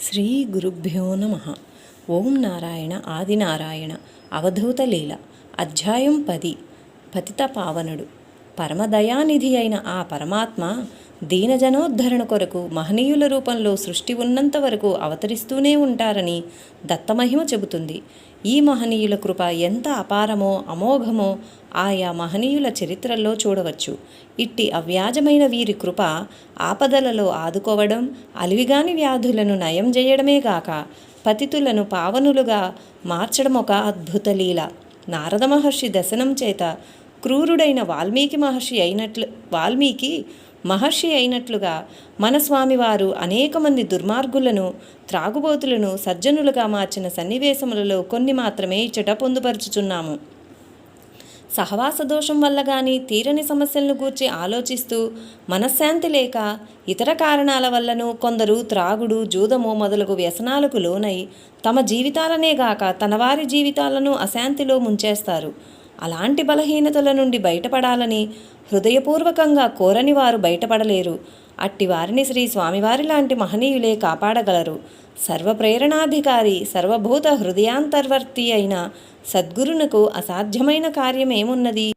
శ్రీ గురుభ్యో నమ. ఓం నారాయణ ఆదినారాయణ అవధూత లీల అధ్యాయం పది పతిత పావనుడు. పరమదయానిధి అయిన ఆ పరమాత్మ దీనజనోద్ధరణ కొరకు మహనీయుల రూపంలో సృష్టి ఉన్నంత వరకు అవతరిస్తూనే ఉంటారని దత్తమహిమ చెబుతుంది. ఈ మహనీయుల కృప ఎంత అపారమో అమోఘమో ఆయా మహనీయుల చరిత్రల్లో చూడవచ్చు. ఇట్టి అవ్యాజమైన వీరి కృప ఆపదలలో ఆదుకోవడం అలివిగాని వ్యాధులను నయం చేయడమే గాక పతితులను పావనులుగా మార్చడం ఒక అద్భుత లీల. నారద మహర్షి దశనం చేత క్రూరుడైన వాల్మీకి మహర్షి అయినట్లు వాల్మీకి మహర్షి అయినట్లుగా మన స్వామివారు అనేక మంది దుర్మార్గులను త్రాగుబోతులను సజ్జనులుగా మార్చిన సన్నివేశములలో కొన్ని మాత్రమే ఇచ్చట పొందుపరుచుచున్నాము. సహవాస దోషం వల్ల కానీ తీరని సమస్యలను గూర్చి ఆలోచిస్తూ మనశ్శాంతి లేక ఇతర కారణాల వల్లను కొందరు త్రాగుడు జూదము మొదలగు వ్యసనాలకు లోనై తమ జీవితాలనే గాక తన వారి జీవితాలను అశాంతిలో ముంచేస్తారు. అలాంటి బలహీనతల నుండి బయటపడాలని హృదయపూర్వకంగా కోరని వారు బయటపడలేరు. అట్టి వారిని శ్రీ స్వామివారి లాంటి మహనీయులే కాపాడగలరు. సర్వప్రేరణాధికారి సర్వభూత హృదయాంతర్వర్తి అయిన సద్గురునకు అసాధ్యమైన కార్యమేమున్నది?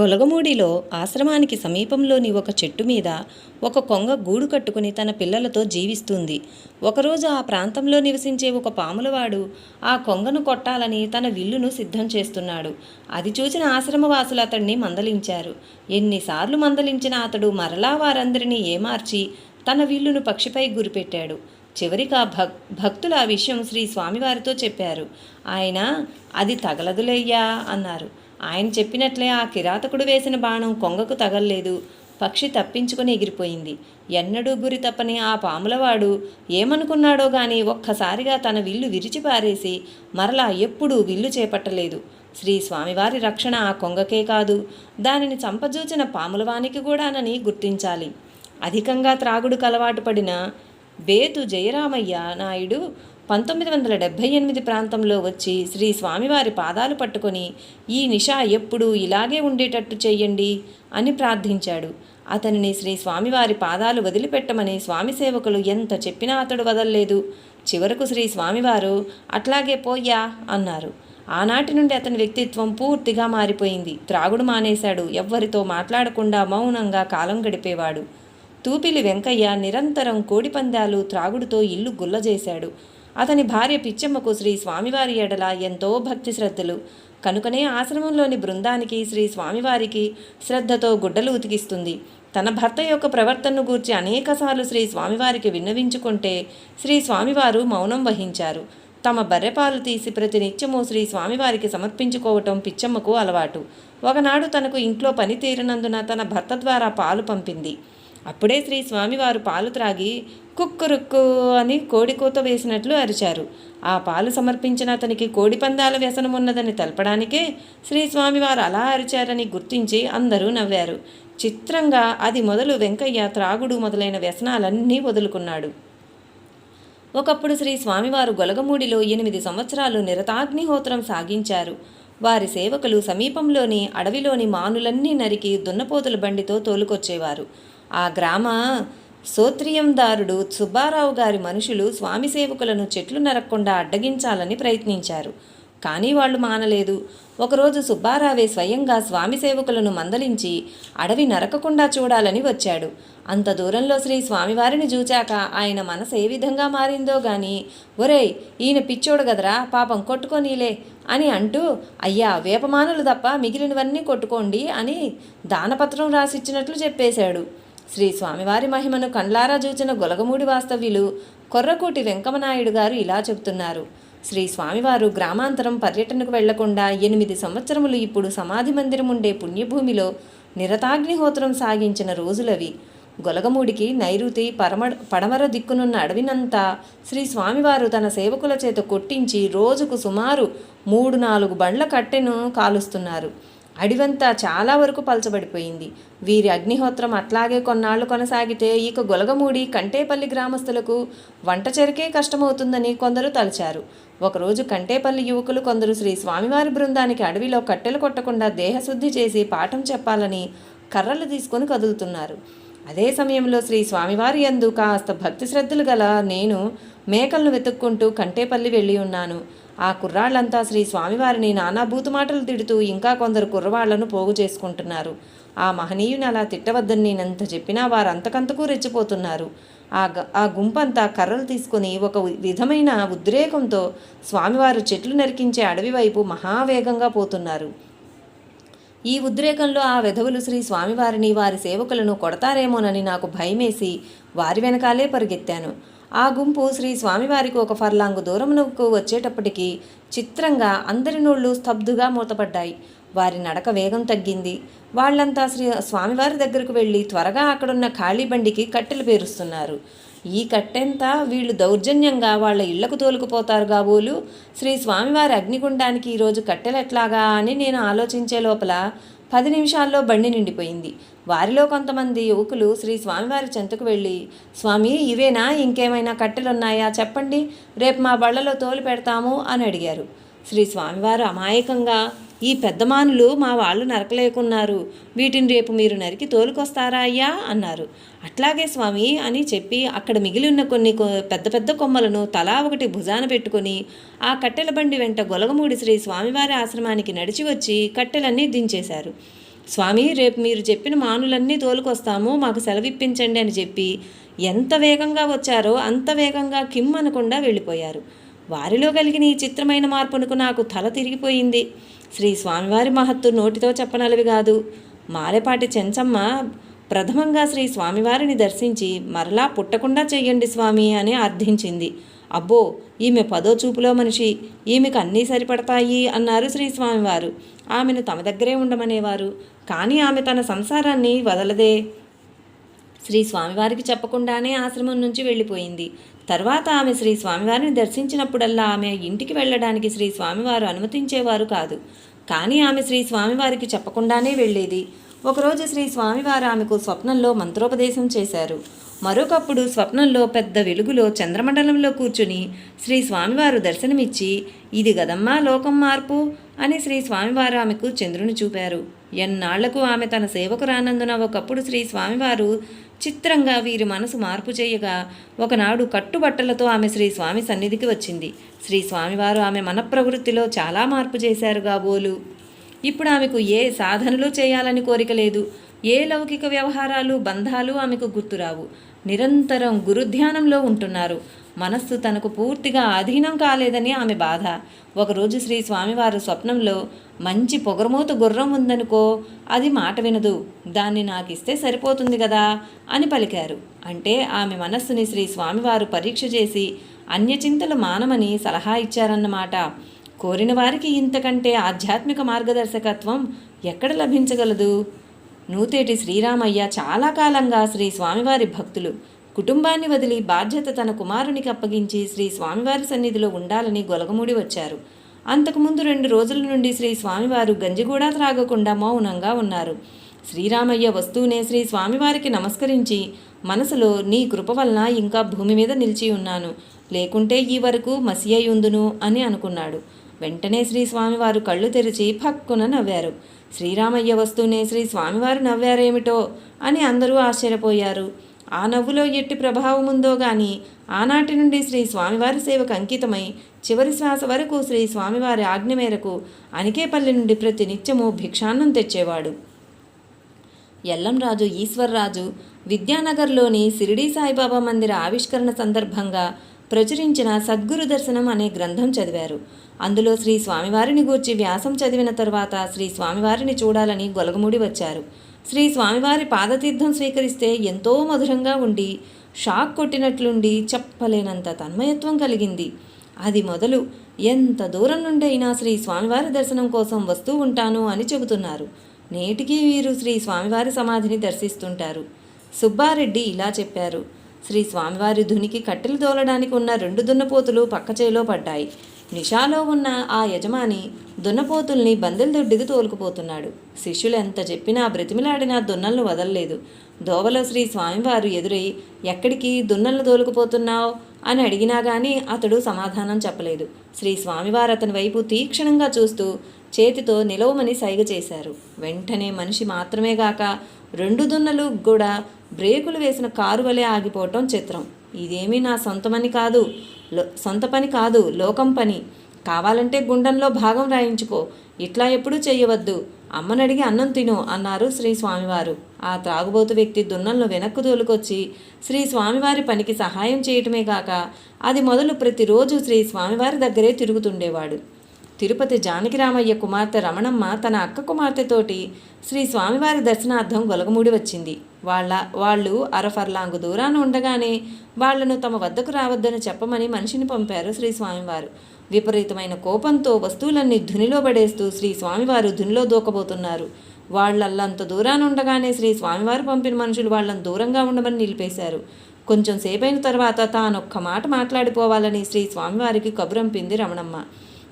గొలగమూడిలో ఆశ్రమానికి సమీపంలోని ఒక చెట్టు మీద ఒక కొంగ గూడు కట్టుకుని తన పిల్లలతో జీవిస్తుంది. ఒకరోజు ఆ ప్రాంతంలో నివసించే ఒక పాములవాడు ఆ కొంగను కొట్టాలని తన విల్లును సిద్ధం చేస్తున్నాడు. అది చూసిన ఆశ్రమవాసులు అతడిని మందలించారు. ఎన్నిసార్లు మందలించిన అతడు మరలా వారందరినీ ఏమార్చి తన విల్లును పక్షిపై గురిపెట్టాడు. చివరికి ఆ భక్ భక్తులు ఆ విషయం శ్రీ స్వామివారితో చెప్పారు. ఆయన అది తగలదులయ్యా అన్నారు. ఆయన చెప్పినట్లే ఆ కిరాతకుడు వేసిన బాణం కొంగకు తగల్లేదు. పక్షి తప్పించుకుని ఎగిరిపోయింది. ఎన్నడూ గురి తప్పని ఆ పాములవాడు ఏమనుకున్నాడో గాని ఒక్కసారిగా తన విల్లు విరిచిపారేసి మరలా ఎప్పుడూ విల్లు చేపట్టలేదు. శ్రీ స్వామివారి రక్షణ ఆ కొంగకే కాదు. దానిని చంపజూచిన పాములవానికి కూడానని గుర్తించాలి. అధికంగా త్రాగుడుకు అలవాటు పడిన బేతు జయరామయ్య నాయుడు పంతొమ్మిది వందల డెబ్భై ఎనిమిది ప్రాంతంలో వచ్చి శ్రీ స్వామివారి పాదాలు పట్టుకొని ఈ నిషా ఎప్పుడూ ఇలాగే ఉండేటట్టు చెయ్యండి అని ప్రార్థించాడు. అతనిని శ్రీ స్వామివారి పాదాలు వదిలిపెట్టమని స్వామి సేవకులు ఎంత చెప్పినా అతడు వదల్లేదు. చివరకు శ్రీ స్వామివారు అట్లాగే పోయ్యా అన్నారు. ఆనాటి నుండి అతని వ్యక్తిత్వం పూర్తిగా మారిపోయింది. త్రాగుడు మానేశాడు. ఎవ్వరితో మాట్లాడకుండా మౌనంగా కాలం గడిపేవాడు. తూపిలి వెంకయ్య నిరంతరం కోడిపందాలు త్రాగుడుతో ఇల్లు గుల్లజేశాడు. అతని భార్య పిచ్చమ్మకు శ్రీ స్వామివారి ఎడల ఎంతో భక్తి శ్రద్ధలు. కనుకనే ఆశ్రమంలోని బృందానికి శ్రీ స్వామివారికి శ్రద్ధతో గుడ్డలు ఉతికిస్తుంది. తన భర్త యొక్క ప్రవర్తనను గూర్చి అనేకసార్లు శ్రీ స్వామివారికి విన్నవించుకుంటే శ్రీ స్వామివారు మౌనం వహించారు. తమ బర్రెపాలు తీసి ప్రతినిత్యము శ్రీ స్వామివారికి సమర్పించుకోవటం పిచ్చమ్మకు అలవాటు. ఒకనాడు తనకు ఇంట్లో పని తీరినందున తన భర్త ద్వారా పాలు పంపింది. అప్పుడే శ్రీ స్వామివారు పాలు త్రాగి కుక్కురుక్కు అని కోడికూత వేసినట్లు అరిచారు. ఆ పాలు సమర్పించిన అతనికి కోడి పందాల వ్యసనం ఉన్నదని తెలపడానికే శ్రీ స్వామివారు అలా అరిచారని గుర్తించి అందరూ నవ్వారు. చిత్రంగా అది మొదలు వెంకయ్య త్రాగుడు మొదలైన వ్యసనాలన్నీ వదులుకున్నాడు. ఒకప్పుడు శ్రీ స్వామివారు గొలగమూడిలో ఎనిమిది సంవత్సరాలు నిరతాగ్నిహోత్రం సాగించారు. వారి సేవకులు సమీపంలోని అడవిలోని మానులన్నీ నరికి దున్నపోతుల బండితో తోలుకొచ్చేవారు. ఆ గ్రామ సోత్రియందారుడు సుబ్బారావు గారి మనుషులు స్వామి సేవకులను చెట్లు నరక్కుండా అడ్డగించాలని ప్రయత్నించారు. కానీ వాళ్ళు మానలేదు. ఒకరోజు సుబ్బారావే స్వయంగా స్వామి సేవకులను మందలించి అడవి నరకకుండా చూడాలని వచ్చాడు. అంత దూరంలో శ్రీ స్వామివారిని చూచాక ఆయన మనసు ఏ విధంగా మారిందో గాని ఒరేయ్ ఈయన పిచ్చోడు గదరా పాపం కొట్టుకోనీలే అని అంటూ అయ్యా వేపమానులు తప్ప మిగిలినవన్నీ కొట్టుకోండి అని దానపత్రం రాసిచ్చినట్లు చెప్పేశాడు. శ్రీ స్వామివారి మహిమను కండ్లారా చూచిన గొలగమూడి వాస్తవ్యులు కొర్రకూటి వెంకమనాయుడు గారు ఇలా చెబుతున్నారు. శ్రీ స్వామివారు గ్రామాంతరం పర్యటనకు వెళ్ళకుండా ఎనిమిది సంవత్సరములు ఇప్పుడు సమాధి మందిరం ఉండే పుణ్యభూమిలో నిరతాగ్నిహోత్రం సాగించిన రోజులవి. గొలగమూడికి నైరుతి పరమ పడమర దిక్కునున్న అడవినంతా శ్రీ స్వామివారు తన సేవకుల చేత కొట్టించి రోజుకు సుమారు మూడు నాలుగు బండ్ల కట్టెను కాలుస్తున్నారు. అడివంతా చాలా వరకు పలచబడిపోయింది. వీరి అగ్నిహోత్రం అట్లాగే కొన్నాళ్ళు కొనసాగితే ఇక గొలగమూడి కంటేపల్లి గ్రామస్తులకు వంట చెరికే కష్టమవుతుందని కొందరు తలచారు. ఒకరోజు కంటేపల్లి యువకులు కొందరు శ్రీ స్వామివారి బృందానికి అడవిలో కట్టెలు కొట్టకుండా దేహశుద్ధి చేసి పాఠం చెప్పాలని కర్రలు తీసుకొని కదులుతున్నారు. అదే సమయంలో శ్రీ స్వామివారి యందు కాస్త భక్తి శ్రద్ధలు గల నేను మేకలను వెతుక్కుంటూ కంటేపల్లి వెళ్ళి ఉన్నాను. ఆ కుర్రాళ్ళంతా శ్రీ స్వామివారిని నానా బూతు మాటలు తిడుతూ ఇంకా కొందరు కుర్రవాళ్ళను పోగు చేసుకుంటున్నారు. ఆ మహనీయుని అలా తిట్టవద్దని నేనంత చెప్పినా వారు అంతకంతకు రెచ్చిపోతున్నారు. ఆ గ ఆ గుంపంతా కర్రలు తీసుకొని ఒక విధమైన ఉద్రేకంతో స్వామివారు చెట్లు నరికించే అడవి వైపు మహావేగంగా పోతున్నారు. ఈ ఉద్రేకంలో ఆ వెధవులు శ్రీ స్వామివారిని వారి సేవకులను కొడతారేమోనని నాకు భయమేసి వారి వెనకాలే పరిగెత్తాను. ఆ గుంపు శ్రీ స్వామివారికి ఒక ఫర్లాంగు దూరమునకు వచ్చేటప్పటికి చిత్రంగా అందరి నోళ్ళు స్తబ్దుగా మూతపడ్డాయి. వారి నడక వేగం తగ్గింది. వాళ్ళంతా శ్రీ స్వామివారి దగ్గరకు వెళ్ళి త్వరగా అక్కడున్న ఖాళీ బండికి కట్టెలు పేరుస్తున్నారు. ఈ కట్టెంతా వీళ్ళు దౌర్జన్యంగా వాళ్ళ ఇళ్ళకు తోలుకుపోతారు కాబోలు. శ్రీ స్వామివారి అగ్నిగుండానికి ఈరోజు కట్టెలెట్లాగా అని నేను ఆలోచించే లోపల పది నిమిషాల్లో బండి నిండిపోయింది. వారిలో కొంతమంది యువకులు శ్రీ స్వామివారి చెంతకు వెళ్ళి స్వామి ఇవేనా? ఇంకేమైనా కట్టెలున్నాయా? చెప్పండి. రేపు మా బళ్ళలో తోలు పెడతాము అని అడిగారు. శ్రీ స్వామివారు అమాయకంగా ఈ పెద్దమానులు మా వాళ్ళు నరకలేకున్నారు. వీటిని రేపు మీరు నరికి తోలుకొస్తారా అయ్యా? అన్నారు. అట్లాగే స్వామి అని చెప్పి అక్కడ మిగిలి ఉన్న కొన్ని కొ- పెద్ద పెద్ద కొమ్మలను తలా ఒకటి భుజాన పెట్టుకొని ఆ కట్టెల బండి వెంట గొలగమూడి శ్రీ స్వామివారి ఆశ్రమానికి నడిచి వచ్చి కట్టెలన్నీ దించేశారు. స్వామి రేపు మీరు చెప్పిన మానులన్నీ తోలుకొస్తాము మాకు సెలవిప్పించండి అని చెప్పి ఎంత వేగంగా వచ్చారో అంత వేగంగా కిమ్ అనకుండా వెళ్ళిపోయారు. వారిలో కలిగిన ఈ చిత్రమైన మార్పునకు నాకు తల తిరిగిపోయింది. శ్రీ స్వామివారి మహత్తు నోటితో చెప్పనలవి కాదు. మారేపాటి చెంచమ్మ ప్రథమంగా శ్రీ స్వామివారిని దర్శించి మరలా పుట్టకుండా చెయ్యండి స్వామి అని అర్థించింది. అబ్బో ఈమె పదో చూపులో మనిషి ఈమెకు అన్నీ సరిపడతాయి అన్నారు శ్రీ స్వామివారు. ఆమెను తమ దగ్గరే ఉండమనేవారు. కానీ ఆమె తన సంసారాన్ని వదలదే. శ్రీ స్వామివారికి చెప్పకుండానే ఆశ్రమం నుంచి వెళ్ళిపోయింది. తర్వాత ఆమె శ్రీ స్వామివారిని దర్శించినప్పుడల్లా ఆమె ఇంటికి వెళ్ళడానికి శ్రీ స్వామివారు అనుమతించేవారు కాదు. కానీ ఆమె శ్రీ స్వామివారికి చెప్పకుండానే వెళ్ళేది. ఒకరోజు శ్రీ స్వామివారు ఆమెకు స్వప్నంలో మంత్రోపదేశం చేశారు. మరొకప్పుడు స్వప్నంలో పెద్ద వెలుగులో చంద్రమండలంలో కూర్చుని శ్రీ స్వామివారు దర్శనమిచ్చి ఇది గదమ్మా లోకం మార్పు అని శ్రీ స్వామివారు ఆమెకు చంద్రుని చూపారు. ఎన్నాళ్ళకు ఆమె తన సేవకు రానందున ఒకప్పుడు శ్రీ స్వామివారు చిత్రంగా వీరి మనసు మార్పు చేయగా ఒకనాడు కట్టుబట్టలతో ఆమె శ్రీ స్వామి సన్నిధికి వచ్చింది. శ్రీ స్వామివారు ఆమె మనప్రవృత్తిలో చాలా మార్పు చేశారు కాబోలు ఇప్పుడు ఆమెకు ఏ సాధనలు చేయాలని కోరిక లేదు. ఏ లౌకిక వ్యవహారాలు బంధాలు ఆమెకు గుర్తురావు. నిరంతరం గురుధ్యానంలో ఉంటున్నారు. మనస్సు తనకు పూర్తిగా అధీనం కాలేదని ఆమె బాధ. ఒకరోజు శ్రీ స్వామివారు స్వప్నంలో మంచి పొగరమూత గుర్రం ఉందనుకో అది మాట వినదు. దాన్ని నాకు ఇస్తే సరిపోతుంది కదా అని పలికారు. అంటే ఆమె మనస్సుని శ్రీ స్వామివారు పరీక్ష చేసి అన్యచింతలు మానమని సలహా ఇచ్చారన్నమాట. కోరిన వారికి ఇంతకంటే ఆధ్యాత్మిక మార్గదర్శకత్వం ఎక్కడ లభించగలదు? నూతేటి శ్రీరామయ్య చాలా కాలంగా శ్రీ స్వామివారి భక్తులు. కుటుంబాన్ని వదిలి బాధ్యత తన కుమారునికి అప్పగించి శ్రీ స్వామివారి సన్నిధిలో ఉండాలని గొలగముడి వచ్చారు. అంతకుముందు రెండు రోజుల నుండి శ్రీ స్వామివారు గంజిగూడా త్రాగకుండా మౌనంగా ఉన్నారు. శ్రీరామయ్య వస్తూనే శ్రీ స్వామివారికి నమస్కరించి మనసులో నీ కృప వలన ఇంకా భూమి మీద నిలిచి ఉన్నాను. లేకుంటే ఈ వరకు మసియయుందును అని అనుకున్నాడు. వెంటనే శ్రీ స్వామివారు కళ్ళు తెరిచి పక్కున నవ్వారు. శ్రీరామయ్య వస్తూనే శ్రీ స్వామివారు నవ్వారేమిటో అని అందరూ ఆశ్చర్యపోయారు. ఆ నవ్వులో ఎట్టి ప్రభావం ఉందో గాని ఆనాటి నుండి శ్రీ స్వామివారి సేవకు అంకితమై చివరి శ్వాస వరకు శ్రీ స్వామివారి ఆజ్ఞ మేరకు అనికేపల్లి నుండి ప్రతి నిత్యము భిక్షాన్నం తెచ్చేవాడు. ఎల్లంరాజు ఈశ్వర్రాజు విద్యానగర్లోని షిరిడీ సాయిబాబా మందిర ఆవిష్కరణ సందర్భంగా ప్రచురించిన సద్గురు దర్శనం అనే గ్రంథం చదివారు. అందులో శ్రీ స్వామివారిని గూర్చి వ్యాసం చదివిన తర్వాత శ్రీ స్వామివారిని చూడాలని గొలగముడి వచ్చారు. శ్రీ స్వామివారి పాదతీర్థం స్వీకరిస్తే ఎంతో మధురంగా ఉండి షాక్ కొట్టినట్లుండి చెప్పలేనంత తన్మయత్వం కలిగింది. అది మొదలు ఎంత దూరం నుండైనా శ్రీ స్వామివారి దర్శనం కోసం వస్తూ ఉంటాను అని చెబుతున్నారు. నేటికి వీరు శ్రీ స్వామివారి సమాధిని దర్శిస్తుంటారు. సుబ్బారెడ్డి ఇలా చెప్పారు. శ్రీ స్వామివారి ధునికి కట్టెలు తోలడానికి ఉన్న రెండు దున్నపోతులు పక్కచేలో పడ్డాయి. నిషాలో ఉన్న ఆ యజమాని దున్నపోతుల్ని బందెల దొడ్డికి తోలుకుపోతున్నాడు. శిష్యులు ఎంత చెప్పినా బ్రతిమిలాడినా దున్నలను వదలలేదు. దోవలో శ్రీ స్వామివారు ఎదురై ఎక్కడికి? దున్నలను తోలుకుపోతున్నావు? అని అడిగినా గానీ అతడు సమాధానం చెప్పలేదు. శ్రీ స్వామివారు అతని వైపు తీక్షణంగా చూస్తూ చేతితో నిలవమని సైగ చేశారు. వెంటనే మనిషి మాత్రమే గాక రెండు దున్నలు కూడా బ్రేకులు వేసిన కారు వలె ఆగిపోవటం చిత్రం. ఇదేమీ నా సొంతమని కాదు. లో సొంత పని కాదు లోకం పని. కావాలంటే గుండంలో భాగం రాయించుకో. ఇట్లా ఎప్పుడూ చేయవద్దు అమ్మనడిగి అన్నం తిను అన్నారు శ్రీ స్వామివారు. ఆ త్రాగుబోతు వ్యక్తి దున్నలను వెనక్కు తోలుకొచ్చి శ్రీ స్వామివారి పనికి సహాయం చేయటమే కాక అది మొదలు ప్రతిరోజు శ్రీ స్వామివారి దగ్గరే తిరుగుతుండేవాడు. తిరుపతి జానకిరామయ్య కుమార్తె రమణమ్మ తన అక్క కుమార్తెతోటి శ్రీ స్వామివారి దర్శనార్థం గొలగమూడి వచ్చింది. వాళ్ళ వాళ్ళు అరఫర్లాంగు దూరాన ఉండగానే వాళ్ళను తమ వద్దకు రావద్దని చెప్పమని మనిషిని పంపారు శ్రీ స్వామివారు. విపరీతమైన కోపంతో వస్తువులన్నీ ధునిలో పడేస్తూ శ్రీ స్వామివారు ధునిలో దూకబోతున్నారు. వాళ్ళల్లంత దూరాన ఉండగానే శ్రీ స్వామివారు పంపిన మనుషులు వాళ్ళని దూరంగా ఉండమని నిలిపేశారు. కొంచెం సేపైన తర్వాత తానొక్క మాట మాట్లాడిపోవాలని శ్రీ స్వామివారికి కబురంపింది రమణమ్మ.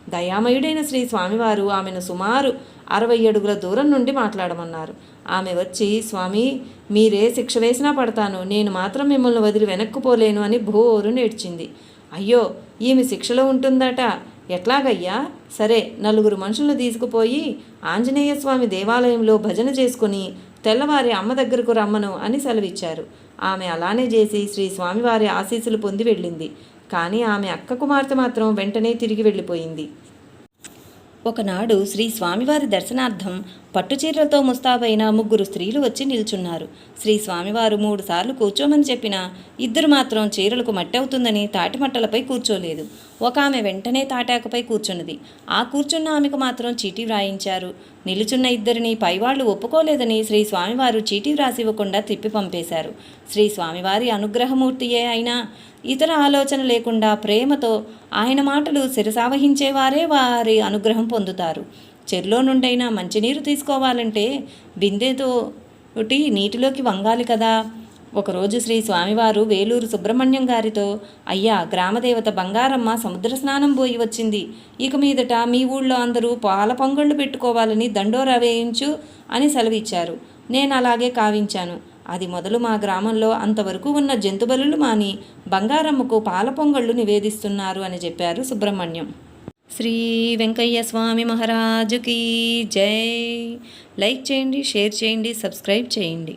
దయామయుడైన శ్రీ స్వామివారు ఆమెను సుమారు అరవై అడుగుల దూరం నుండి మాట్లాడమన్నారు. ఆమె వచ్చి స్వామి మీరే శిక్ష వేసినా పడతాను. నేను మాత్రం మిమ్మల్ని వదిలి వెనక్కుపోలేను అని భోరు నేడ్చింది అయ్యో ఈమె శిక్షలో ఉంటుందట. ఎట్లాగయ్యా? సరే నలుగురు మనుషులను తీసుకుపోయి ఆంజనేయ స్వామి దేవాలయంలో భజన చేసుకుని తెల్లవారి అమ్మ దగ్గరకు రమ్మను అని సెలవిచ్చారు. ఆమె అలానే చేసి శ్రీ స్వామివారి ఆశీస్సులు పొంది వెళ్ళింది. కానీ ఆమె అక్క కుమార్తె మాత్రం వెంటనే తిరిగి వెళ్ళిపోయింది. ఒకనాడు శ్రీ స్వామివారి దర్శనార్థం పట్టుచీరలతో ముస్తాబైన ముగ్గురు స్త్రీలు వచ్చి నిల్చున్నారు. శ్రీ స్వామివారు మూడు సార్లు కూర్చోమని చెప్పినా ఇద్దరు మాత్రం చీరలకు మట్టి అవుతుందని తాటిమట్టలపై కూర్చోలేదు. ఒక ఆమె వెంటనే తాటాకుపై కూర్చున్నది. ఆ కూర్చున్న ఆమెకు మాత్రం చీటీ వ్రాయించారు. నిలుచున్న ఇద్దరిని పైవాళ్ళు ఒప్పుకోలేదని శ్రీ స్వామివారు చీటీ వ్రాసి ఇవ్వకుండా తిప్పి పంపేశారు. శ్రీ స్వామివారి అనుగ్రహమూర్తియే అయినా ఇతర ఆలోచన లేకుండా ప్రేమతో ఆయన మాటలు శిరసావహించేవారే వారి అనుగ్రహం పొందుతారు. చెరులో నుండైనా మంచినీరు తీసుకోవాలంటే బిందెతో నీటిలోకి వంగాలి కదా. ఒకరోజు శ్రీ స్వామివారు వేలూరు సుబ్రహ్మణ్యం గారితో అయ్యా గ్రామదేవత బంగారమ్మ సముద్ర స్నానం పోయి వచ్చింది. ఇక మీదట మీ ఊళ్ళో అందరూ పాల పొంగళ్ళు పెట్టుకోవాలని దండోరా వేయించు అని సెలవిచ్చారు. నేను అలాగే కావించాను. అది మొదలు మా గ్రామంలో అంతవరకు ఉన్న జంతుబలులు మాని బంగారమ్మకు పాల పొంగళ్ళు నివేదిస్తున్నారు అని చెప్పారు సుబ్రహ్మణ్యం. శ్రీ వెంకయ్య స్వామి మహారాజుకి జై. లైక్ చేయండి షేర్ చేయండి సబ్స్క్రైబ్ చేయండి.